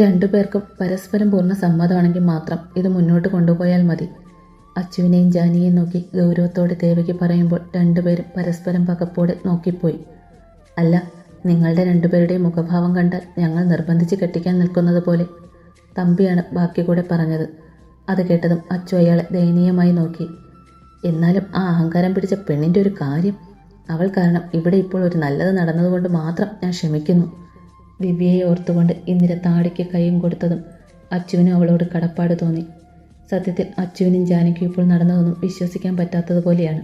രണ്ടുപേർക്കും പരസ്പരം പൂർണ സമ്മതമാണെങ്കിൽ മാത്രം ഇത് മുന്നോട്ട് കൊണ്ടുപോയാൽ മതി. അച്ചുവിനെയും ജാനിയെയും നോക്കി ഗൗരവത്തോടെ ദേവകി പറയുമ്പോൾ രണ്ടുപേരും പരസ്പരം പകപ്പോടെ നോക്കിപ്പോയി. അല്ല നിങ്ങളുടെ രണ്ടുപേരുടെയും മുഖഭാവം കണ്ടാൽ ഞങ്ങൾ നിർബന്ധിച്ച് കെട്ടിക്കാൻ നിൽക്കുന്നത് പോലെ തമ്പിയാണ് ബാക്കി കൂടെ പറഞ്ഞത്. അത് കേട്ടതും അച്ചു അയാളെ ദയനീയമായി നോക്കി. എന്നാലും ആ അഹങ്കാരം പിടിച്ച പെണ്ണിന്റെ ഒരു കാര്യം അവൾ കാരണം ഇവിടെ ഇപ്പോൾ ഒരു നല്ലത് നടന്നതുകൊണ്ട് മാത്രം ഞാൻ ക്ഷമിക്കുന്നു. ദിവ്യയെ ഓർത്തുകൊണ്ട് ഇന്ദിര താടിക്ക് കൈയും കൊടുത്തതും അച്ചുവിനും അവളോട് കടപ്പാട് തോന്നി. സത്യത്തിൽ അച്ചുവിനും ജാനകിയും ഇപ്പോൾ നടന്നതൊന്നും വിശ്വസിക്കാൻ പറ്റാത്തതുപോലെയാണ്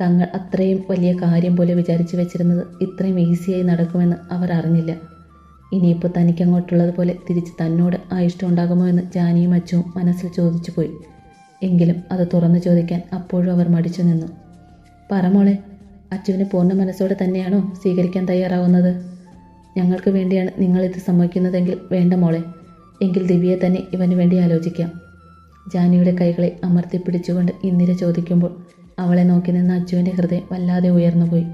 തങ്ങൾ അത്രയും വലിയ കാര്യം പോലെ വിചാരിച്ചു വെച്ചിരുന്നത് ഇത്രയും ഈസിയായി നടക്കുമെന്ന് അവർ അറിഞ്ഞില്ല. ഇനിയിപ്പോൾ തനിക്കങ്ങോട്ടുള്ളതുപോലെ തിരിച്ച് തന്നോട് ആ ഇഷ്ടം ഉണ്ടാകുമോ എന്ന് ജാനിയും അച്ചുവും മനസ്സിൽ ചോദിച്ചു പോയി. എങ്കിലും അത് തുറന്നു ചോദിക്കാൻ അപ്പോഴും അവർ മടിച്ചു നിന്നു. പറമോളെ അച്ചുവിന് പൂർണ മനസ്സോടെ തന്നെയാണോ സ്വീകരിക്കാൻ തയ്യാറാവുന്നത്? ഞങ്ങൾക്ക് വേണ്ടിയാണ് നിങ്ങളിത് സമ്മതിക്കുന്നതെങ്കിൽ വേണ്ട മോളെ. എങ്കിൽ ദിവ്യയെ തന്നെ ഇവന് വേണ്ടി ആലോചിക്കാം. ജാനിയുടെ കൈകളെ അമർത്തി പിടിച്ചുകൊണ്ട് ഇന്ദിര ചോദിക്കുമ്പോൾ അവളെ നോക്കി നിന്ന അച്ചുവിന്റെ ഹൃദയം വല്ലാതെ ഉയർന്നുപോയി.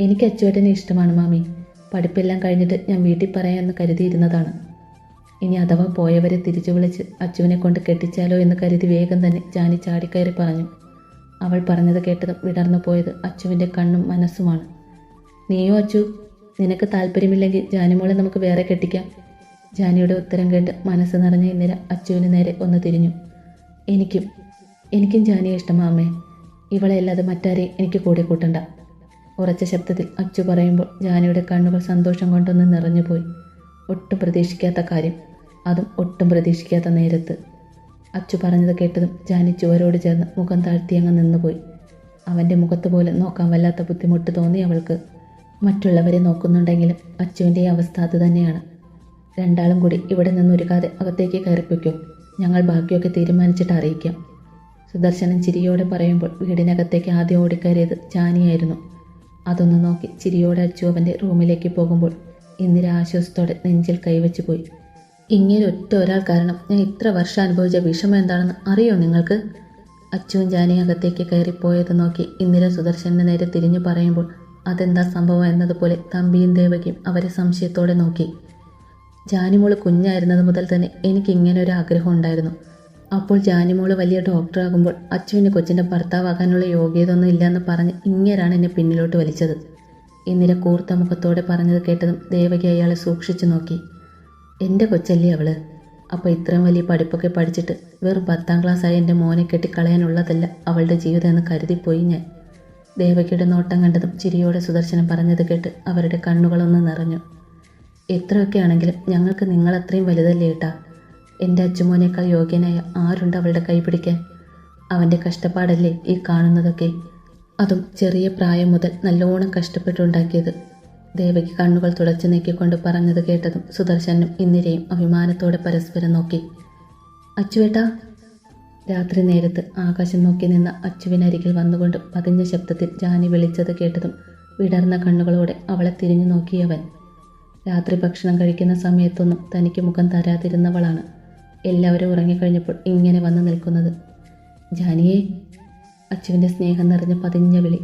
എനിക്ക് അച്ചുവേട്ടനെ ഇഷ്ടമാണ് മാമി. പഠിപ്പെല്ലാം കഴിഞ്ഞിട്ട് ഞാൻ വീട്ടിൽ പറയാമെന്ന് കരുതിയിരുന്നതാണ്. ഇനി അഥവാ പോയവരെ തിരിച്ചു വിളിച്ച് അച്ചുവിനെ കൊണ്ട് കെട്ടിച്ചാലോ എന്ന് കരുതി വേഗം തന്നെ ജാനി ചാടിക്കയറി പറഞ്ഞു. അവൾ പറഞ്ഞത് കേട്ടതും വിടർന്നു പോയത് അച്ചുവിന്റെ കണ്ണും മനസ്സുമാണ്. നീയോ അച്ചു നിനക്ക് താല്പര്യമില്ലെങ്കിൽ ജാനിമോളെ നമുക്ക് വേറെ കെട്ടിക്കാം. ജാനിയുടെ ഉത്തരം കേട്ട് മനസ്സ് നിറഞ്ഞ ഇന്ദിര അച്ചുവിന് നേരെ ഒന്ന് തിരിഞ്ഞു. എനിക്കും എനിക്കും ജാനിയെ ഇഷ്ടമാമേ അമ്മേ. ഇവളെ അല്ലാതെ മറ്റാരെയും എനിക്ക് കൂടെ കൂട്ടണ്ട. ഉറച്ച ശബ്ദത്തിൽ അച്ചു പറയുമ്പോൾ ജാനിയുടെ കണ്ണുകൾ സന്തോഷം കൊണ്ടൊന്ന് നിറഞ്ഞുപോയി ഒട്ടും പ്രതീക്ഷിക്കാത്ത കാര്യം അതും ഒട്ടും പ്രതീക്ഷിക്കാത്ത നേരത്ത്. അച്ചു പറഞ്ഞത് കേട്ടതും ജാനി ചുവരോട് ചേർന്ന് മുഖം താഴ്ത്തിയങ്ങ് നിന്നുപോയി. അവന്റെ മുഖത്ത് പോലും നോക്കാൻ വല്ലാത്ത ബുദ്ധിമുട്ട് തോന്നി അവൾക്ക്. മറ്റുള്ളവരെ നോക്കുന്നുണ്ടെങ്കിലും അച്ചുവിന്റെ അവസ്ഥ അത് തന്നെയാണ്. രണ്ടാളും കൂടി ഇവിടെ നിന്ന് ഒരുക്കാതെ അകത്തേക്ക് കയറിപ്പിക്കും. ഞങ്ങൾ ബാക്കിയൊക്കെ തീരുമാനിച്ചിട്ട് അറിയിക്കാം. സുദർശനൻ ചിരിയോടെ പറയുമ്പോൾ വീടിനകത്തേക്ക് ആദ്യം ഓടിക്കയറിയത് ജാനിയായിരുന്നു. അതൊന്ന് നോക്കി ചിരിയോടെ അച്ചു അവന്റെ റൂമിലേക്ക് പോകുമ്പോൾ ഇന്ദിര ആശ്വാസത്തോടെ നെഞ്ചിൽ കൈവച്ചു പോയി. ഇങ്ങനെ ഒറ്റ ഒരാൾ കാരണം ഞാൻ ഇത്ര വർഷം അനുഭവിച്ച വിഷമം എന്താണെന്ന് അറിയോ നിങ്ങൾക്ക്? അച്ചുവും ജാനിയും അകത്തേക്ക് കയറിപ്പോയത് നോക്കി ഇന്ദിര സുദർശനെ നേരെ തിരിഞ്ഞു പറയുമ്പോൾ അതെന്താ സംഭവം എന്നതുപോലെ തമ്പിയും ദേവകിയും അവരെ സംശയത്തോടെ നോക്കി. ജാനിമോൾ കുഞ്ഞായിരുന്നത് മുതൽ തന്നെ എനിക്ക് ഇങ്ങനെ ഒരു ആഗ്രഹം ഉണ്ടായിരുന്നു. അപ്പോൾ ജാനിമോൾ വലിയ ഡോക്ടറാകുമ്പോൾ അച്ചുവിന് കൊച്ചിന്റെ ഭർത്താവാകാനുള്ള യോഗ്യത ഒന്നും പറഞ്ഞ് ഇങ്ങനെയാണ് എന്നെ പിന്നിലോട്ട് വലിച്ചത്. ഇന്ദിര കൂർത്ത മുഖത്തോടെ പറഞ്ഞത് കേട്ടതും ദേവകി അയാളെ സൂക്ഷിച്ചു നോക്കി. എന്റെ കൊച്ചല്ലേ അവൾ? അപ്പോൾ ഇത്രയും വലിയ പഠിപ്പൊക്കെ പഠിച്ചിട്ട് വെറും പത്താം ക്ലാസ്സായ എന്റെ മോനെ കെട്ടിക്കളയാനുള്ളതല്ല അവളുടെ ജീവിതം എന്ന് കരുതിപ്പോയി ഞാൻ. ദേവകിയുടെ നോട്ടം കണ്ടതും ചിരിയോടെ സുദർശനം പറഞ്ഞത് കേട്ട് അവരുടെ കണ്ണുകളൊന്ന് നിറഞ്ഞു. എത്രയൊക്കെ ആണെങ്കിലും ഞങ്ങൾക്ക് നിങ്ങളത്രയും വലുതല്ലേ ഏട്ടാ. എന്റെ അച്ചുമോനേക്കാൾ യോഗ്യനായ ആരുണ്ട് അവളുടെ കൈ പിടിക്കാൻ? അവന്റെ കഷ്ടപ്പാടല്ലേ ഈ കാണുന്നതൊക്കെ? അതും ചെറിയ പ്രായം മുതൽ നല്ലോണം കഷ്ടപ്പെട്ടുണ്ടാക്കിയത്. ദേവകി കണ്ണുകൾ തുടച്ചു നീക്കിക്കൊണ്ട് പറഞ്ഞത് കേട്ടതും സുദർശനും ഇന്ദിരയും അഭിമാനത്തോടെ പരസ്പരം നോക്കി. അച്ചുവേട്ടാ രാത്രി നേരത്ത് ആകാശം നോക്കി നിന്ന അച്ചുവിനരികിൽ വന്നുകൊണ്ട് പതിഞ്ഞ ശബ്ദത്തിൽ ജാനി വിളിച്ചത് കേട്ടതും വിടർന്ന കണ്ണുകളോടെ അവളെ തിരിഞ്ഞു നോക്കിയവൻ. രാത്രി ഭക്ഷണം കഴിക്കുന്ന സമയത്തൊന്നും തനിക്ക് മുഖം തരാതിരുന്നവളാണ്. എല്ലാവരും ഉറങ്ങിക്കഴിഞ്ഞപ്പോൾ ഇങ്ങനെ വന്നു നിൽക്കുന്നത്. ജാനിയെ അച്ചുവിന്റെ സ്നേഹം നിറഞ്ഞ പതിഞ്ഞ വിളി.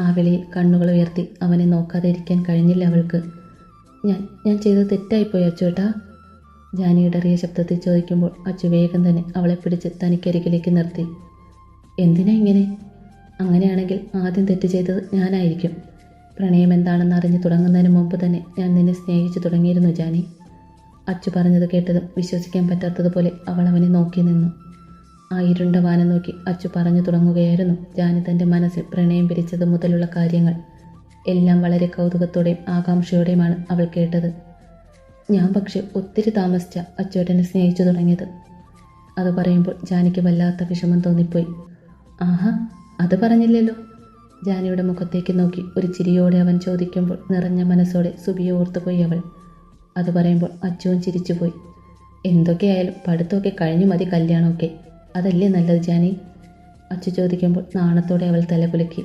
ആ വിളിയിൽ കണ്ണുകൾ ഉയർത്തി അവനെ നോക്കാതെ ഇരിക്കാൻ കഴിഞ്ഞില്ല അവൾക്ക്. ഞാൻ ഞാൻ ചെയ്തത് തെറ്റായിപ്പോയി അച്ചുവേട്ടാ. ജാനിയുടെ അറിയ ശബ്ദത്തിൽ ചോദിക്കുമ്പോൾ അച്ചു വേഗം തന്നെ അവളെ പിടിച്ച് തനിക്കരികിലേക്ക് നിർത്തി. എന്തിനാ ഇങ്ങനെ? അങ്ങനെയാണെങ്കിൽ ആദ്യം തെറ്റ് ചെയ്തത് ഞാനായിരിക്കും. പ്രണയം എന്താണെന്ന് അറിഞ്ഞു തുടങ്ങുന്നതിന് മുമ്പ് തന്നെ ഞാൻ നിന്നെ സ്നേഹിച്ചു തുടങ്ങിയിരുന്നു ജാനി. അച്ചു പറഞ്ഞത് കേട്ടതും വിശ്വസിക്കാൻ പറ്റാത്തതുപോലെ അവൾ അവനെ നോക്കി നിന്നു. ആ ഇരുണ്ട വാനം നോക്കി അച്ചു പറഞ്ഞു തുടങ്ങുകയായിരുന്നു ജാനി തന്റെ മനസ്സിൽ പ്രണയം പിരിച്ചത് മുതലുള്ള കാര്യങ്ങൾ. എല്ലാം വളരെ കൗതുകത്തോടെയും ആകാംക്ഷയോടെയുമാണ് അവൾ കേട്ടത്. ഞാൻ പക്ഷെ ഒത്തിരി താമസിച്ച അച്ചുവേട്ടനെ സ്നേഹിച്ചു തുടങ്ങിയത്. അത് പറയുമ്പോൾ ജാനിക്ക് വല്ലാത്ത വിഷമം തോന്നിപ്പോയി. ആഹാ അത് പറഞ്ഞില്ലല്ലോ. ജാനിയുടെ മുഖത്തേക്ക് നോക്കി ഒരു ചിരിയോടെ അവൻ ചോദിക്കുമ്പോൾ നിറഞ്ഞ മനസ്സോടെ സുബിയെ ഓർത്തുപോയി അവൾ. അത് പറയുമ്പോൾ അച്ചുവും ചിരിച്ചുപോയി. എന്തൊക്കെയായാലും പഠിത്തമൊക്കെ കഴിഞ്ഞു മതി കല്യാണമൊക്കെ. അതല്ലേ നല്ലത് ജാനി? അച്ചു ചോദിക്കുമ്പോൾ നാണത്തോടെ അവൾ തലകുലുക്കി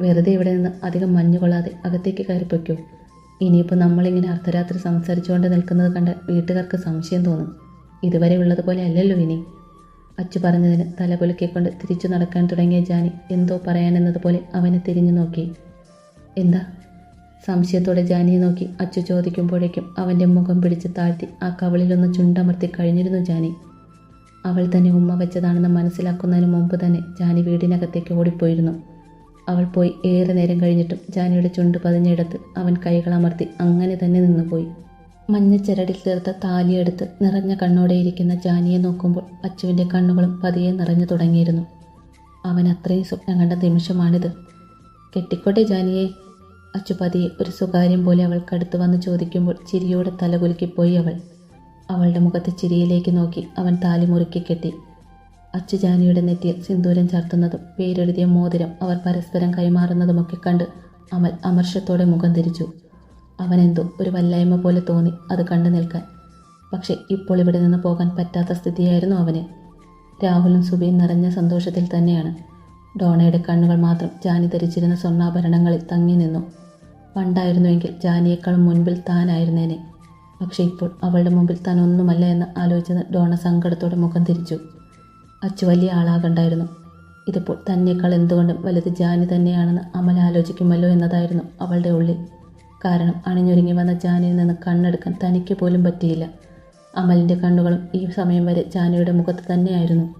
വെറുതെ ഇവിടെ നിന്ന് അധികം മഞ്ഞുകൊള്ളാതെ അകത്തേക്ക് കയറിപ്പൊയ്ക്കോ? ഇനിയിപ്പോൾ നമ്മളിങ്ങനെ അർദ്ധരാത്രി സംസാരിച്ചുകൊണ്ട് നിൽക്കുന്നത് കണ്ട് വീട്ടുകാർക്ക് സംശയം തോന്നും. ഇതുവരെ ഉള്ളതുപോലെ അല്ലല്ലോ ഇനി അച്ചു പറഞ്ഞതിന് തലകുലുക്കിക്കൊണ്ട് തിരിച്ചു നടക്കാൻ തുടങ്ങിയ ജാനി എന്തോ പറയാനെന്നതുപോലെ അവനെ തിരിഞ്ഞു നോക്കി. എന്താ? സംശയത്തോടെ ജാനിയെ നോക്കി അച്ചു ചോദിക്കുമ്പോഴേക്കും അവന്റെ മുഖം പിടിച്ച് താഴ്ത്തി ആ കവളിലൊന്ന് ചുണ്ടമർത്തി കഴിഞ്ഞിരുന്നു ജാനി. അവൾ തന്നെ ഉമ്മ വെച്ചതാണെന്ന് മനസ്സിലാക്കുന്നതിന് മുമ്പ് തന്നെ ജാനി വീടിനകത്തേക്ക് ഓടിപ്പോയിരുന്നു. അവൾ പോയി ഏറെ നേരം കഴിഞ്ഞിട്ടും ജാനിയുടെ ചുണ്ട് പതിഞ്ഞിടത്ത് അവൻ കൈകൾ അമർത്തി അങ്ങനെ തന്നെ നിന്നുപോയി. മഞ്ഞച്ചരടിൽ തീർത്ത താലിയെടുത്ത് നിറഞ്ഞ കണ്ണോടെ ഇരിക്കുന്ന ജാനിയെ നോക്കുമ്പോൾ അച്ചുവിന്റെ കണ്ണുകളും പതിയെ നിറഞ്ഞു തുടങ്ങിയിരുന്നു. അവൻ അത്രയും സ്വപ്നം കണ്ട നിമിഷമാണിത്. കെട്ടിക്കോട്ടെ ജാനിയെ അച്ചു പതിയെ ഒരു സ്വകാര്യം പോലെ അവൾക്കടുത്ത് വന്ന് ചോദിക്കുമ്പോൾ ചിരിയോടെ തലകുലുക്കിപ്പോയി അവൾ. അവളുടെ മുഖത്തെ ചിരിയിലേക്ക് നോക്കി അവൻ താലി മുറുക്കി കെട്ടി. അച്ചു ജാനിയുടെ നെറ്റിയിൽ സിന്ദൂരം ചാർത്തുന്നതും പേരെഴുതിയ മോതിരം അവർ പരസ്പരം കൈമാറുന്നതുമൊക്കെ കണ്ട് അമൽ അമർഷത്തോടെ മുഖം തിരിച്ചു. അവനെന്തോ ഒരു വല്ലായ്മ പോലെ തോന്നി അത് കണ്ടു നിൽക്കാൻ. പക്ഷെ ഇപ്പോൾ ഇവിടെ നിന്ന് പോകാൻ പറ്റാത്ത സ്ഥിതിയായിരുന്നു അവന്. രാഹുലും സുബിയും നിറഞ്ഞ സന്തോഷത്തിൽ തന്നെയാണ്. ഡോണയുടെ കണ്ണുകൾ മാത്രം ജാനി ധരിച്ചിരുന്ന സ്വർണാഭരണങ്ങളിൽ തങ്ങി നിന്നു. പണ്ടായിരുന്നുവെങ്കിൽ ജാനിയേക്കാളും മുൻപിൽ താനായിരുന്നേനെ. പക്ഷെ ഇപ്പോൾ അവളുടെ മുമ്പിൽ താൻ ഒന്നുമല്ല എന്ന് ആലോചിച്ചത് ഡോണ സങ്കടത്തോടെ മുഖം തിരിച്ചു. അച്ചു വലിയ ആളാകണ്ടായിരുന്നു. ഇതിപ്പോൾ തന്നെക്കാൾ എന്തുകൊണ്ടും വലുത് ജാനി തന്നെയാണെന്ന് അമൽ ആലോചിക്കുമല്ലോ എന്നതായിരുന്നു അവളുടെ ഉള്ളിൽ. കാരണം അണിഞ്ഞൊരുങ്ങി വന്ന ജാനിയിൽ നിന്ന് കണ്ണെടുക്കാൻ തനിക്ക് പോലും പറ്റിയില്ല. അമലിന്റെ കണ്ണുകളും ഈ സമയം വരെ ജാനിയുടെ മുഖത്ത് തന്നെയായിരുന്നു.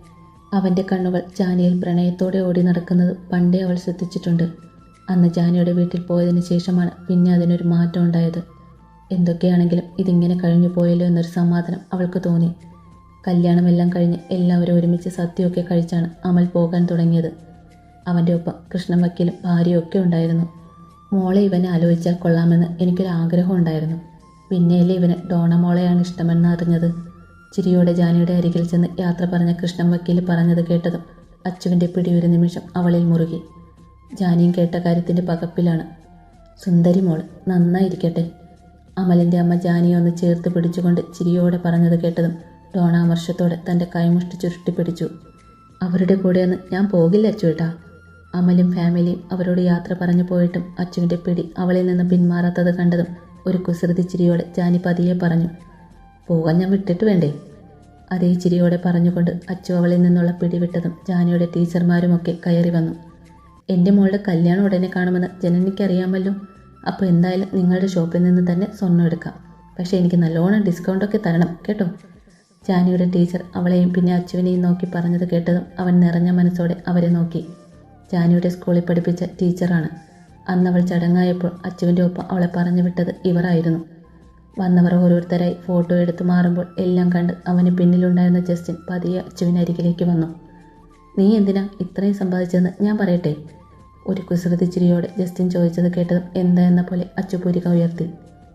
അവന്റെ കണ്ണുകൾ ജാനിയിൽ പ്രണയത്തോടെ ഓടി നടക്കുന്നത് പണ്ടേ അവൾ ശ്രദ്ധിച്ചിട്ടുണ്ട്. അന്ന് ജാനിയുടെ വീട്ടിൽ പോയതിന് ശേഷമാണ് പിന്നെ അതിനൊരു മാറ്റം ഉണ്ടായത്. എന്തൊക്കെയാണെങ്കിലും ഇതിങ്ങനെ കഴിഞ്ഞു പോയല്ലോ എന്നൊരു സമാധാനം അവൾക്ക് തോന്നി. കല്യാണമെല്ലാം കഴിഞ്ഞ് എല്ലാവരും ഒരുമിച്ച് സദ്യയൊക്കെ കഴിച്ചാണ് അമൽ പോകാൻ തുടങ്ങിയത്. അവന്റെ ഒപ്പം കൃഷ്ണൻ വക്കീലും ഭാര്യയൊക്കെ ഉണ്ടായിരുന്നു. മോളെ ഇവനെ ആലോചിച്ചാൽ കൊള്ളാമെന്ന് എനിക്കൊരു ആഗ്രഹം ഉണ്ടായിരുന്നു. പിന്നെയല്ലേ ഇവന് ഡോണ മോളെയാണ് ഇഷ്ടമെന്ന് അറിഞ്ഞത്. ചിരിയോടെ ജാനിയുടെ അരികിൽ ചെന്ന് യാത്ര പറഞ്ഞ കൃഷ്ണൻ വക്കീൽ പറഞ്ഞത് കേട്ടതും അച്ചുവിന്റെ പിടി ഒരു നിമിഷം അവളിൽ മുറുകി. ജാനിയും കേട്ട കാര്യത്തിന്റെ പകപ്പിലാണ്. സുന്ദരി മോൾ നന്നായിരിക്കട്ടെ. അമലിന്റെ അമ്മ ജാനിയെ ഒന്ന് ചേർത്ത് പിടിച്ചുകൊണ്ട് ചിരിയോടെ പറഞ്ഞത് കേട്ടതും അമർഷത്തോടെ തന്റെ കൈമുഷ്ടി ചുരുട്ടിപ്പിടിച്ചു അവരുടെ കൂടെയൊന്ന് ഞാൻ പോകില്ല അച്ചുവേട്ടാ. അമലും ഫാമിലിയും അവരോട് യാത്ര പറഞ്ഞു പോയിട്ടും അച്ചുവിന്റെ പിടി അവളിൽ നിന്ന് പിന്മാറാത്തത് കണ്ടതും ഒരു കുസൃതി ചിരിയോടെ ജാനി പതിയെ പറഞ്ഞു പോകാൻ ഞാൻ വിട്ടിട്ട് വേണ്ടേ? അതേ ചിരിയോടെ പറഞ്ഞുകൊണ്ട് അച്ചു അവളിൽ നിന്നുള്ള പിടിവിട്ടതും ജാനിയുടെ ടീച്ചർമാരുമൊക്കെ കയറി വന്നു. എന്റെ മോളുടെ കല്യാണം ഉടനെ കാണുമെന്ന് ജനനിക്കറിയാമല്ലോ. അപ്പോൾ എന്തായാലും നിങ്ങളുടെ ഷോപ്പിൽ നിന്ന് തന്നെ സ്വർണം എടുക്കാം. പക്ഷേ എനിക്ക് നല്ലോണം ഡിസ്കൗണ്ടൊക്കെ തരണം കേട്ടോ. ജാനിയുടെ ടീച്ചർ അവളെയും പിന്നെ അച്ചുവിനെയും നോക്കി പറഞ്ഞത് കേട്ടതും അവൻ നിറഞ്ഞ മനസ്സോടെ അവരെ നോക്കി. ജാനിയുടെ സ്കൂളിൽ പഠിപ്പിച്ച ടീച്ചറാണ്. അന്ന് അവൾ ചടങ്ങായപ്പോൾ അച്ചുവിന്റെ ഒപ്പം അവളെ പറഞ്ഞു വിട്ടത് ഇവരായിരുന്നു. വന്നവർ ഓരോരുത്തരായി ഫോട്ടോ എടുത്തു മാറുമ്പോൾ എല്ലാം കണ്ട് അവന് പിന്നിലുണ്ടായിരുന്ന ജസ്റ്റിൻ പതിയെ അച്ചുവിനരികിലേക്ക് വന്നു. നീ എന്തിനാ ഇത്രയും സമ്പാദിച്ചതെന്ന് ഞാൻ പറയട്ടെ? ഒരു കുസൃതിച്ചിരിയോടെ ജസ്റ്റിൻ ചോദിച്ചത് കേട്ടതും എന്താ എന്ന പോലെ അച്ചുപൂരിക ഉയർത്തി.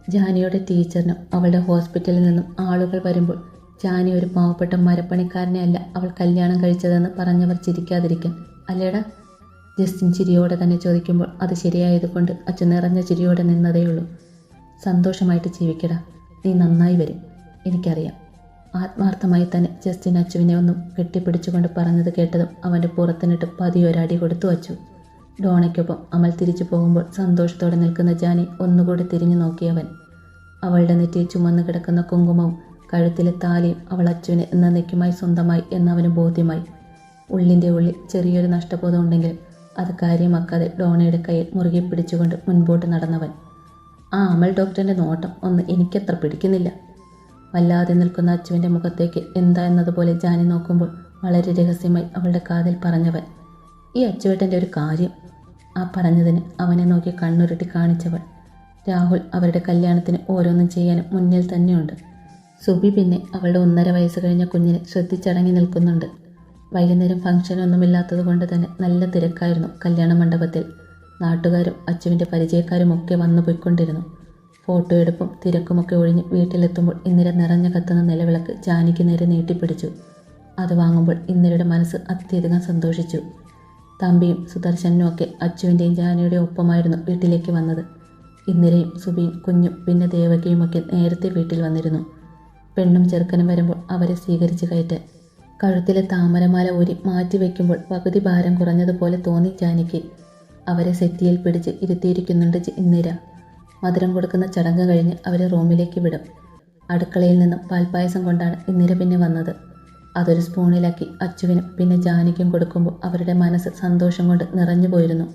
ജാനിയുടെ ടീച്ചറിനും അവളുടെ ഹോസ്പിറ്റലിൽ നിന്നും ആളുകൾ വരുമ്പോൾ ജാനി ഒരു പാവപ്പെട്ട മരപ്പണിക്കാരനെ അല്ല അവൾ കല്യാണം കഴിച്ചതെന്ന് പറഞ്ഞവർ ചിരിക്കാതിരിക്കും അല്ലേടാ? ജസ്റ്റിൻ ചിരിയോടെ തന്നെ ചോദിക്കുമ്പോൾ അത് ശരിയായതുകൊണ്ട് അച്ഛൻ നിറഞ്ഞ ചിരിയോടെ നിന്നതേയുള്ളൂ. സന്തോഷമായിട്ട് ജീവിക്കടാ. നീ നന്നായി വരും. എനിക്കറിയാം. ആത്മാർത്ഥമായി തന്നെ ജസ്റ്റിൻ അച്ചുവിനെ ഒന്നും കെട്ടിപ്പിടിച്ചുകൊണ്ട് പറഞ്ഞത് കേട്ടതും അവന്റെ പുറത്തിനിട്ട് പതിയൊരടി കൊടുത്തു വച്ചു ഡോണയ്ക്കൊപ്പം അമൽ തിരിച്ചു പോകുമ്പോൾ സന്തോഷത്തോടെ നിൽക്കുന്ന ജാനി ഒന്നുകൂടി തിരിഞ്ഞു നോക്കിയവൻ. അവളുടെ നെറ്റിയിൽ ചുമന്നു കിടക്കുന്ന കുങ്കുമവും കഴുത്തിലെ താലിയും അവൾ അച്ചുവിന് എന്നേക്കുമായി സ്വന്തമായി എന്നവന് ബോധ്യമായി. ഉള്ളിന്റെ ഉള്ളിൽ ചെറിയൊരു നഷ്ടബോധം ഉണ്ടെങ്കിലും അത് കാര്യമാക്കാതെ ഡോണയുടെ കയ്യിൽ മുറുകെ പിടിച്ചുകൊണ്ട് മുൻപോട്ട് നടന്നവൻ. ആ അമൽ ഡോക്ടറിന്റെ നോട്ടം ഒന്ന് എനിക്കത്ര പിടിക്കുന്നില്ല. വല്ലാതെ നിൽക്കുന്ന അച്ചുവിന്റെ മുഖത്തേക്ക് എന്താ എന്നതുപോലെ ജാനി നോക്കുമ്പോൾ വളരെ രഹസ്യമായി അവളുടെ കാതിൽ പറഞ്ഞവൻ ഈ അച്ചുവേട്ടന്റെ ഒരു കാര്യം. ആ പറഞ്ഞതിന് അവനെ നോക്കി കണ്ണുരുട്ടി കാണിച്ചവൾ. രാഹുൽ അവരുടെ കല്യാണത്തിന് ഓരോന്നും ചെയ്യാനും മുന്നിൽ തന്നെയുണ്ട്. സുബി പിന്നെ അവളുടെ ഒന്നര വയസ്സ് കഴിഞ്ഞ കുഞ്ഞിനെ ശ്രദ്ധിച്ചടങ്ങി നിൽക്കുന്നുണ്ട്. വൈകുന്നേരം ഫംഗ്ഷൻ ഒന്നുമില്ലാത്തത് കൊണ്ട് തന്നെ നല്ല തിരക്കായിരുന്നു കല്യാണ മണ്ഡപത്തിൽ. നാട്ടുകാരും അച്ചുവിന്റെ പരിചയക്കാരും ഒക്കെ വന്നു പോയിക്കൊണ്ടിരുന്നു. ഫോട്ടോ എടുപ്പും തിരക്കുമൊക്കെ ഒഴിഞ്ഞ് വീട്ടിലെത്തുമ്പോൾ ഇന്ദിര നിറഞ്ഞു കത്തുന്ന നിലവിളക്ക് ജാനിക്ക് നേരെ നീട്ടിപ്പിടിച്ചു. അത് വാങ്ങുമ്പോൾ ഇന്ദിരയുടെ മനസ്സ് അത്യധികം സന്തോഷിച്ചു. തമ്പിയും സുദർശനും ഒക്കെ അച്ചുവിന്റെയും ജാനിയുടെയും ഒപ്പമായിരുന്നു വീട്ടിലേക്ക് വന്നത്. ഇന്ദിരയും സുബിയും കുഞ്ഞും പിന്നെ ദേവകിയുമൊക്കെ നേരത്തെ വീട്ടിൽ വന്നിരുന്നു. പെണ്ണും ചെറുക്കനും വരുമ്പോൾ അവരെ സ്വീകരിച്ച് കയറ്റാൻ. കഴുത്തിലെ താമരമാല ഊരി മാറ്റി വയ്ക്കുമ്പോൾ പകുതി ഭാരം കുറഞ്ഞതുപോലെ തോന്നി ജാനിക്ക് അവരെ സെറ്റിയിൽ പിടിച്ച് ഇരുത്തിയിരിക്കുന്നുണ്ട് ഇന്ദിര. മധുരം കൊടുക്കുന്ന ചടങ്ങ് കഴിഞ്ഞ് അവരെ റൂമിലേക്ക് വിടും. അടുക്കളയിൽ നിന്നും പാൽപ്പായസം കൊണ്ടാണ് ഇന്ദിര പിന്നെ വന്നത്. അതൊരു സ്പൂണിലാക്കി അച്ചുവിനും പിന്നെ ജാനിക്കും കൊടുക്കുമ്പോൾ അവരുടെ മനസ്സ് സന്തോഷം കൊണ്ട് നിറഞ്ഞു പോയിരുന്നു.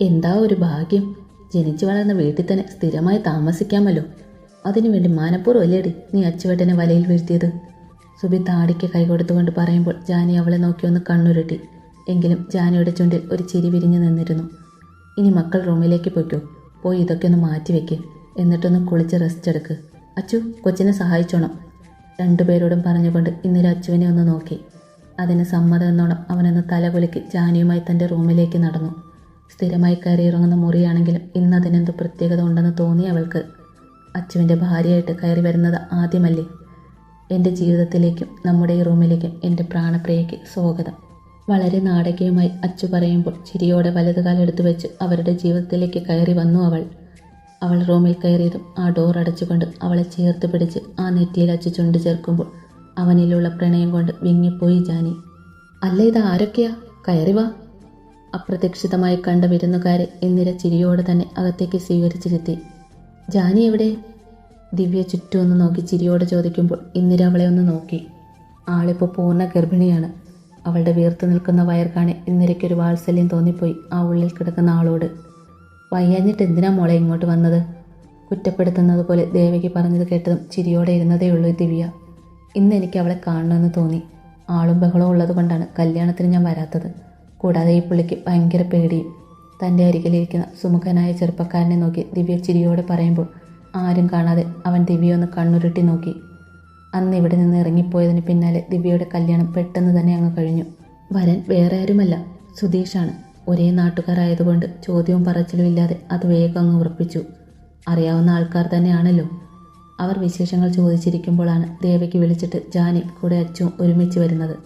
എന്താ ഒരു ഭാഗ്യം? ജനിച്ചു വളർന്ന വീട്ടിൽ തന്നെ സ്ഥിരമായി താമസിക്കാമല്ലോ. അതിനുവേണ്ടി മാനപ്പൂർവം അല്ലേടി നീ അച്ചുവേട്ടനെ വലയിൽ വീഴ്ത്തിയത്? സുബി താടിക്ക് കൈകൊടുത്തുകൊണ്ട് പറയുമ്പോൾ ജാനി അവളെ നോക്കി ഒന്ന് കണ്ണുരുട്ടി. എങ്കിലും ജാനിയുടെ ചുണ്ടിൽ ഒരു ചിരി വിരിഞ്ഞു നിന്നിരുന്നു. ഇനി മക്കൾ റൂമിലേക്ക് പോയിക്കോ. പോയി ഇതൊക്കെ ഒന്ന് മാറ്റിവെക്ക് എന്നിട്ടൊന്ന് കുളിച്ച് റെസ്റ്റ് എടുക്ക്. അച്ചു കൊച്ചിനെ സഹായിച്ചോണം. രണ്ടുപേരോടും പറഞ്ഞുകൊണ്ട് ഇന്നൊരു അച്ചുവിനെ ഒന്ന് നോക്കി. അതിന് സമ്മതം എന്നോണം അവനൊന്ന് തലകുലുക്കി ജാനിയുമായി തന്റെ റൂമിലേക്ക് നടന്നു. സ്ഥിരമായി കയറിയിറങ്ങുന്ന മുറിയാണെങ്കിലും ഇന്ന് പ്രത്യേകത ഉണ്ടെന്ന് തോന്നി അവൾക്ക്. അച്ചുവിന്റെ ഭാര്യയായിട്ട് കയറി വരുന്നത് ആദ്യമല്ലേ? എന്റെ ജീവിതത്തിലേക്കും നമ്മുടെ ഈ റൂമിലേക്കും എന്റെ പ്രാണപ്രിയയ്ക്ക് സ്വാഗതം. വളരെ നാടകീയമായി അച്ചു പറയുമ്പോൾ ചിരിയോടെ വലതുകാലെടുത്തു വെച്ച് അവരുടെ ജീവിതത്തിലേക്ക് കയറി വന്നു അവൾ. അവൾ റൂമിൽ കയറിയതും ആ ഡോർ അടച്ചുകൊണ്ട് അവളെ ചേർത്ത് പിടിച്ച് ആ നെറ്റിയിൽ അച്ചു ചുണ്ടു ചേർക്കുമ്പോൾ അവനിലുള്ള പ്രണയം കൊണ്ട് വിങ്ങിപ്പോയി ജാനി. അല്ല ഇത് ആരൊക്കെയാ? കയറി വാ. അപ്രതീക്ഷിതമായി കണ്ട വിരുന്നുകാരെ ഇന്ദിര ചിരിയോടെ തന്നെ അകത്തേക്ക് സ്വീകരിച്ചിരുത്തി. ജാനി എവിടെ? ദിവ്യ ചുറ്റും ഒന്ന് നോക്കി ചിരിയോടെ ചോദിക്കുമ്പോൾ ഇന്ദിര അവളെ ഒന്ന് നോക്കി. ആളിപ്പോൾ പൂർണ ഗർഭിണിയാണ്. അവളുടെ വീർത്തു നിൽക്കുന്ന വയർ കാണി ഇന്ദിരയ്ക്കൊരു വാത്സല്യം തോന്നിപ്പോയി ആ ഉള്ളിൽ കിടക്കുന്ന ആളോട്. വയ്യാഞ്ഞിട്ട് എന്തിനാ മോളെ ഇങ്ങോട്ട് വന്നത്? കുറ്റപ്പെടുത്തുന്നത് പോലെ ദേവകി പറഞ്ഞത് കേട്ടതും ചിരിയോടെ ഇരുന്നതേ ഉള്ളൂ ദിവ്യ. ഇന്ന് എനിക്ക് അവളെ കാണണമെന്ന് തോന്നി. ആളും ബഹളവും ഉള്ളത് കൊണ്ടാണ് കല്യാണത്തിന് ഞാൻ വരാത്തത്. കൂടാതെ ഈ പുള്ളിക്ക് ഭയങ്കര പേടിയും. തന്റെ അരികിലിരിക്കുന്ന സുമുഖനായ ചെറുപ്പക്കാരനെ നോക്കി ദിവ്യ ചിരിയോടെ പറയുമ്പോൾ ആരും കാണാതെ അവൻ ദിവ്യ ഒന്ന് കണ്ണുരുട്ടി നോക്കി. അന്ന് ഇവിടെ നിന്ന് ഇറങ്ങിപ്പോയതിന് പിന്നാലെ ദിവ്യയുടെ കല്യാണം പെട്ടെന്ന് തന്നെ അങ്ങ് കഴിഞ്ഞു. വരൻ വേറെ ആരുമല്ല സുധീഷാണ്. ഒരേ നാട്ടുകാരായതുകൊണ്ട് ചോദ്യവും പറച്ചിലും ഇല്ലാതെ അത് വേഗം അങ്ങ് ഉറപ്പിച്ചു. അറിയാവുന്ന ആൾക്കാർ തന്നെയാണല്ലോ. അവർ വിശേഷങ്ങൾ ചോദിച്ചിരിക്കുമ്പോഴാണ് ദേവയ്ക്ക് വിളിച്ചിട്ട് ജാനി കൂടെ അച്ചും ഒരുമിച്ച് വരുന്നത്.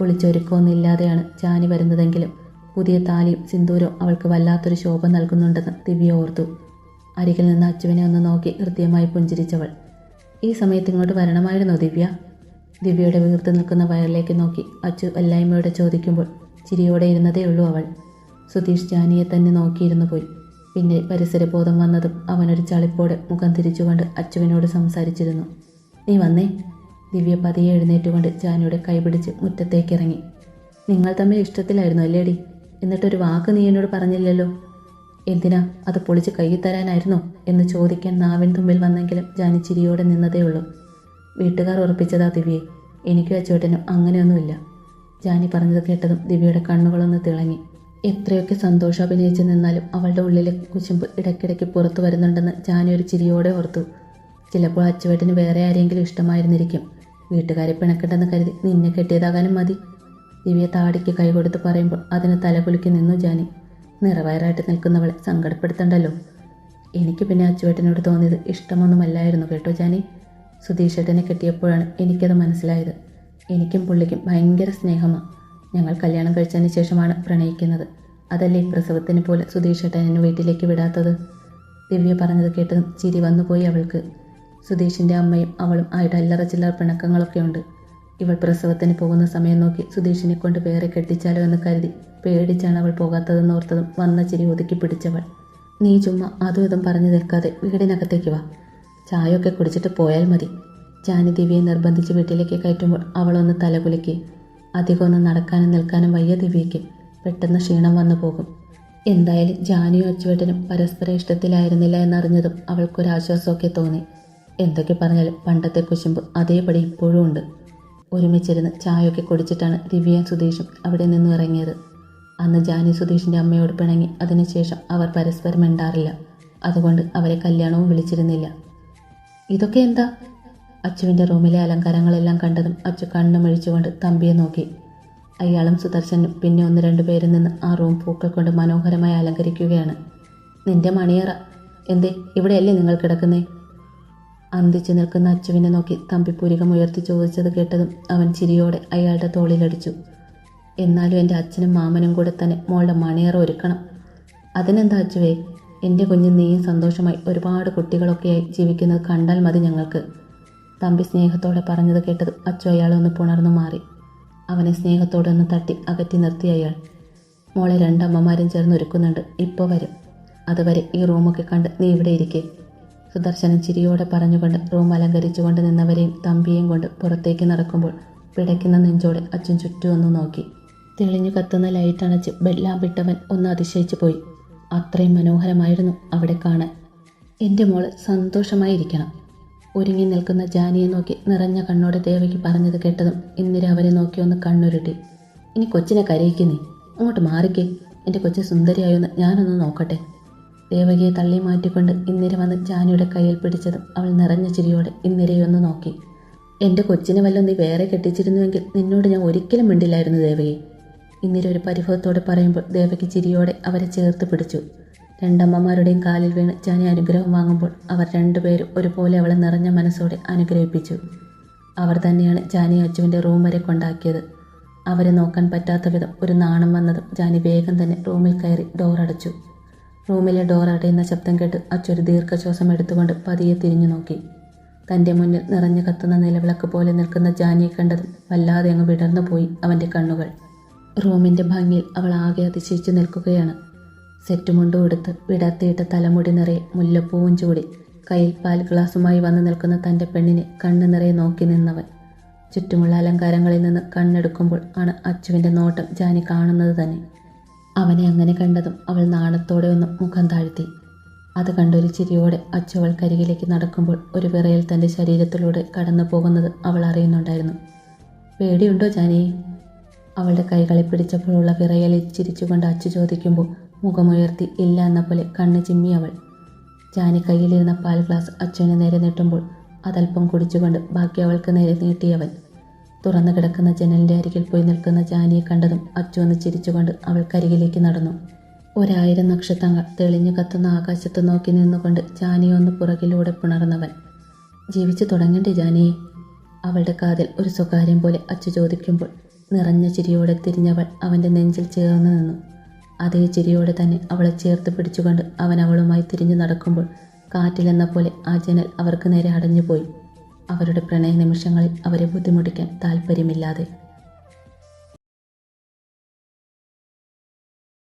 കുളിച്ചൊരുക്കമൊന്നുമില്ലാതെയാണ് ജാനി വരുന്നതെങ്കിലും പുതിയ താലിയും സിന്ദൂരവും അവൾക്ക് വല്ലാത്തൊരു ശോഭ നൽകുന്നുണ്ടെന്ന് ദിവ്യ ഓർത്തു. അരികിൽ നിന്ന് അച്ചുവിനെ ഒന്ന് നോക്കി ഹൃദ്യമായി പുഞ്ചിരിച്ചവൾ. ഈ സമയത്ത് ഇങ്ങോട്ട് വരണമായിരുന്നോ ദിവ്യ? ദിവ്യയുടെ വീർത്ത് നിൽക്കുന്ന വയറിലേക്ക് നോക്കി അച്ചു വല്ലായ്മയോടെ ചോദിക്കുമ്പോൾ ചിരിയോടെ ഇരുന്നതേ ഉള്ളൂ അവൾ. സുധീഷ് ജാനിയെ തന്നെ നോക്കിയിരുന്നു പോയി. പിന്നെ പരിസരബോധം വന്നതും അവനൊരു ചളിപ്പോടെ മുഖം തിരിച്ചുകൊണ്ട് അച്ചുവിനോട് സംസാരിച്ചിരുന്നു. നീ വന്നേ. ദിവ്യ പതിയെ എഴുന്നേറ്റുകൊണ്ട് ജാനിയുടെ കൈപിടിച്ച് മുറ്റത്തേക്കിറങ്ങി നിങ്ങൾ തമ്മിൽ ഇഷ്ടത്തിലായിരുന്നു അല്ലേടി? എന്നിട്ടൊരു വാക്ക് നീ എന്നോട് പറഞ്ഞില്ലല്ലോ? എന്തിനാ അത് പൊളിച്ച് കയ്യിൽ തരാനായിരുന്നോ എന്ന് ചോദിക്കാൻ നാവിൻ തുമ്പിൽ വന്നെങ്കിലും ജാനി ചിരിയോടെ നിന്നതേ ഉള്ളൂ. വീട്ടുകാർ ഉറപ്പിച്ചതാ ദിവ്യെ. എനിക്കും അച്ചോട്ടനും അങ്ങനെയൊന്നുമില്ല. ജാനി പറഞ്ഞത് കേട്ടതും ദിവ്യയുടെ കണ്ണുകളൊന്ന് തിളങ്ങി. എത്രയൊക്കെ സന്തോഷം അഭിനയിച്ച് നിന്നാലും അവളുടെ ഉള്ളിലെ കുശുമ്പ് ഇടയ്ക്കിടയ്ക്ക് പുറത്തു വരുന്നുണ്ടെന്ന് ജാനി ഒരു ചിരിയോടെ ഓർത്തു. ചിലപ്പോൾ അച്ചുവേട്ടന് വേറെ ആരെങ്കിലും ഇഷ്ടമായിരുന്നിരിക്കും. വീട്ടുകാരെ പിണക്കണ്ടെന്ന് കരുതി നിന്നെ കെട്ടിയതാകാനും മതി. ദിവ്യ താടിക്ക് കൈകൊടുത്ത് പറയുമ്പോൾ അതിന് തലകുലുക്കി നിന്നു ജാനി. നിറവയറായിട്ട് നിൽക്കുന്നവളെ സങ്കടപ്പെടുത്തണ്ടല്ലോ? എനിക്ക് പിന്നെ അച്ചുവേട്ടനോട് തോന്നിയത് ഇഷ്ടമൊന്നുമല്ലായിരുന്നു കേട്ടോ ജാനി. സുധീഷേട്ടനെ കെട്ടിയപ്പോഴാണ് എനിക്കത് മനസ്സിലായത്. എനിക്കും പുള്ളിക്കും ഭയങ്കര സ്നേഹമാണ് ഞങ്ങൾ കല്യാണം കഴിച്ചതിന് ശേഷമാണ് പ്രണയിക്കുന്നത്. അതല്ലേ പ്രസവത്തിന് പോലെ സുധീഷേട്ടൻ എന്നെ വീട്ടിലേക്ക് വിടാത്തത്? ദിവ്യ പറഞ്ഞത് കേട്ടതും ചിരി വന്നുപോയി അവൾക്ക്. സുധീഷിന്റെ അമ്മയും അവളും ആയിട്ട് അല്ലറ ചില്ലറ പിണക്കങ്ങളൊക്കെ ഉണ്ട് ഇവൾ പ്രസവത്തിന് പോകുന്ന സമയം നോക്കി സുധീഷിനെ കൊണ്ട് വേറെ കെട്ടിച്ചാലോ എന്ന് കരുതി. പേടിച്ചാണ് അവൾ പോകാത്തതെന്ന് ഓർത്തതും വന്ന ചിരി ഒതുക്കി പിടിച്ചവൾ. നീ ചുമ്മാ അതും ഇതും പറഞ്ഞു നിൽക്കാതെ വീടിനകത്തേക്ക് വാ. ചായയൊക്കെ കുടിച്ചിട്ട് പോയാൽ മതി. ജാനി ദിവ്യയെ നിർബന്ധിച്ച് വീട്ടിലേക്ക് കയറ്റുമ്പോൾ അവളൊന്ന് തലകുലുക്കി. ഒന്ന് നടക്കാനും നിൽക്കാനും വയ്യ ദിവ്യയ്ക്ക്. പെട്ടെന്ന് ക്ഷീണം വന്നു പോകും. എന്തായാലും ജാനിയും അച്ചുവേട്ടനും പരസ്പര ഇഷ്ടത്തിലായിരുന്നില്ല എന്നറിഞ്ഞതും അവൾക്കൊരാശ്വാസമൊക്കെ തോന്നി. എന്തൊക്കെ പറഞ്ഞാലും പണ്ടത്തെ കുശുമ്പ് അതേപടി ഇപ്പോഴും ഉണ്ട്. ഒരുമിച്ചിരുന്ന് ചായയൊക്കെ കുടിച്ചിട്ടാണ് ദിവ്യ സുധീഷും അവിടെ നിന്ന് ഇറങ്ങിയത്. അന്ന് ജാനി സുധീഷിന്റെ അമ്മയോട് പിണങ്ങി അതിനുശേഷം അവർ പരസ്പരം മിണ്ടാറില്ല. അതുകൊണ്ട് അവരെ കല്യാണവും വിളിച്ചിരുന്നില്ല. ഇതൊക്കെ എന്താ? അച്ചുവിന്റെ റൂമിലെ അലങ്കാരങ്ങളെല്ലാം കണ്ടതും അച്ചു കണ്ണുമിഴിച്ചുകൊണ്ട് തമ്പിയെ നോക്കി. അയാളും സുദർശനും പിന്നെ ഒന്ന് രണ്ടു പേരിൽ നിന്ന് ആ റൂം പൂക്കൾ കൊണ്ട് മനോഹരമായി അലങ്കരിക്കുകയാണ്. നിന്റെ മണിയറ. എന്തേ? ഇവിടെയല്ലേ നിങ്ങൾ കിടക്കുന്നേ? അന്തിച്ചു നിൽക്കുന്ന അച്ചുവിനെ നോക്കി തമ്പി പുരികം ഉയർത്തി ചോദിച്ചത് കേട്ടതും അവൻ ചിരിയോടെ അയാളുടെ തോളിലടിച്ചു. എന്നാലും എന്റെ അച്ഛനും മാമനും കൂടെ തന്നെ മോളുടെ മണിയറ ഒരുക്കണം. അതിനെന്താ അച്ചുവേ? എന്റെ കുഞ്ഞ് നീയും സന്തോഷമായി ഒരുപാട് കുട്ടികളൊക്കെയായി ജീവിക്കുന്നത് കണ്ടാൽ മതി ഞങ്ങൾക്ക്. തമ്പി സ്നേഹത്തോടെ പറഞ്ഞത് കേട്ടതും അച്ചു അയാളെ ഒന്ന് പുണർന്നു മാറി. അവനെ സ്നേഹത്തോടെ ഒന്ന് തട്ടി അകറ്റി നിർത്തി അയാൾ. മോളെ രണ്ടമ്മമാരും ചേർന്ന് ഒരുക്കുന്നുണ്ട്. ഇപ്പോൾ വരും. അതുവരെ ഈ റൂമൊക്കെ കണ്ട് നീ ഇവിടെ ഇരിക്കേ. സുദർശനൻ ചിരിയോടെ പറഞ്ഞുകൊണ്ട് റൂം അലങ്കരിച്ചുകൊണ്ട് നിന്നവരെയും തമ്പിയെയും കൊണ്ട് പുറത്തേക്ക് നടക്കുമ്പോൾ പിടയ്ക്കുന്ന നെഞ്ചോടെ അച്ഛൻ ചുറ്റും ഒന്ന് നോക്കി. തെളിഞ്ഞു കത്തുന്ന ലൈറ്റ് അണച്ച് ബെല്ലാം വിട്ടവൻ ഒന്ന് അതിശയിച്ചു പോയി. അത്രയും മനോഹരമായിരുന്നു അവിടെ കാണാൻ. എന്റെ മോൾ സന്തോഷമായിരിക്കണം. ഒരുങ്ങി നിൽക്കുന്ന ജാനിയെ നോക്കി നിറഞ്ഞ കണ്ണോടെ ദേവയ്ക്ക് പറഞ്ഞത് കേട്ടതും ഇന്ദിര അവരെ നോക്കി ഒന്ന് കണ്ണുരുട്ടി. ഇനി കൊച്ചിനെ കരയിക്കുന്നേ? അങ്ങോട്ട് മാറിക്കേ. എന്റെ കൊച്ചു സുന്ദരിയായൊന്ന് ഞാനൊന്ന് നോക്കട്ടെ. ദേവകിയെ തള്ളി മാറ്റിക്കൊണ്ട് ഇന്ദിര വന്ന് ജാനിയുടെ കയ്യിൽ പിടിച്ചതും അവൾ നിറഞ്ഞ ചിരിയോടെ ഇന്ദിരയെ നോക്കി. എന്റെ കൊച്ചിനെ വല്ലതും നീ വേറെ കെട്ടിച്ചിരുന്നുവെങ്കിൽ നിന്നോട് ഞാൻ ഒരിക്കലും മിണ്ടില്ലായിരുന്നു ദേവകി. ഇന്ദിര ഒരു പരിഭവത്തോടെ പറയുമ്പോൾ ദേവകി ചിരിയോടെ അവരെ ചേർത്ത് പിടിച്ചു. രണ്ടമ്മമാരുടെയും കാലിൽ വീണ് ജാനി അനുഗ്രഹം വാങ്ങുമ്പോൾ അവർ രണ്ടുപേരും ഒരുപോലെ അവളെ നിറഞ്ഞ മനസ്സോടെ അനുഗ്രഹിപ്പിച്ചു. അവർ തന്നെയാണ് ജാനി അച്ചുവിന്റെ റൂം വരെ കൊണ്ടാക്കിയത്. അവരെ നോക്കാൻ പറ്റാത്ത വിധം ഒരു നാണം വന്നതും ജാനി വേഗം തന്നെ റൂമിൽ കയറി ഡോർ അടച്ചു റൂമിലെ ഡോർ അടയുന്ന ശബ്ദം കേട്ട് അച്ചൊരു ദീർഘശ്വാസം എടുത്തുകൊണ്ട് പതിയെ തിരിഞ്ഞു നോക്കി. തന്റെ മുന്നിൽ നിറഞ്ഞു കത്തുന്ന നിലവിളക്ക് പോലെ നിൽക്കുന്ന ജാനിയെ കണ്ടതും വല്ലാതെ അങ്ങ് വിടർന്നു പോയി അവന്റെ കണ്ണുകൾ. റൂമിന്റെ ഭംഗിയിൽ അവൾ ആകെ അതിശയിച്ചു നിൽക്കുകയാണ്. സെറ്റുമുണ്ടും എടുത്ത് വിടർത്തിയിട്ട തലമുടി നിറയെ മുല്ലപ്പൂവും ചൂടി കയ്യിൽ പാൽ ഗ്ലാസുമായി വന്നു നിൽക്കുന്ന തന്റെ പെണ്ണിനെ കണ്ണു നിറയെ നോക്കി നിന്നവൻ. ചുറ്റുമുള്ള അലങ്കാരങ്ങളിൽ നിന്ന് കണ്ണെടുക്കുമ്പോൾ ആണ് അച്ചുവിന്റെ നോട്ടം ജാനി കാണുന്നത് തന്നെ. അവനെ അങ്ങനെ കണ്ടതും അവൾ നാണത്തോടെ ഒന്ന് മുഖം താഴ്ത്തി. അത് കണ്ടൊരു ചിരിയോടെ അച്ചു അവൾ കരികിലേക്ക് നടക്കുമ്പോൾ ഒരു വിറയൽ തന്റെ ശരീരത്തിലൂടെ കടന്നു പോകുന്നത് അവൾ അറിയുന്നുണ്ടായിരുന്നു. പേടിയുണ്ടോ ജാനി? അവളുടെ കൈകളെ പിടിച്ചപ്പോഴുള്ള വിറയലിൽ ചിരിച്ചുകൊണ്ട് അച്ചു ചോദിക്കുമ്പോൾ മുഖമുയർത്തി ഇല്ല എന്ന പോലെ കണ്ണ് ചിമ്മി അവൾ. ജാനി കയ്യിലിരുന്ന പാൽ ഗ്ലാസ് അച്ചുവിന് നേരെ നീട്ടുമ്പോൾ അതല്പം കുടിച്ചുകൊണ്ട് ബാക്കി അവൾക്ക് നേരെ നീട്ടിയവൻ. തുറന്നു കിടക്കുന്ന ജനലിന്റെ അരികിൽ പോയി നിൽക്കുന്ന ജാനിയെ കണ്ടതും അച്ചു ഒന്ന് ചിരിച്ചുകൊണ്ട് അവൾ കരികിലേക്ക് നടന്നു. ഒരായിരം നക്ഷത്രങ്ങൾ തെളിഞ്ഞു കത്തുന്ന ആകാശത്ത് നോക്കി നിന്നുകൊണ്ട് ജാനിയെ ഒന്ന് പുറകിലൂടെ പുണർന്നവൻ. ജീവിച്ചു തുടങ്ങണ്ടേ ജാനിയെ അവളുടെ കാതിൽ ഒരു സ്വകാര്യം പോലെ അച്ചു ചോദിക്കുമ്പോൾ നിറഞ്ഞ ചിരിയോടെ തിരിഞ്ഞവൾ അവന്റെ നെഞ്ചിൽ ചേർന്ന് നിന്നു. അതേ ചിരിയോടെ തന്നെ അവളെ ചേർത്ത് പിടിച്ചുകൊണ്ട് അവൻ അവളുമായി തിരിഞ്ഞു നടക്കുമ്പോൾ കാറ്റിലെന്ന പോലെ ആ ജനൽ അവർക്ക് നേരെ അടഞ്ഞുപോയി. അവരുടെ പ്രണയ നിമിഷങ്ങളിൽ അവരെ ബുദ്ധിമുട്ടിക്കാൻ താല്പര്യമില്ലാതെ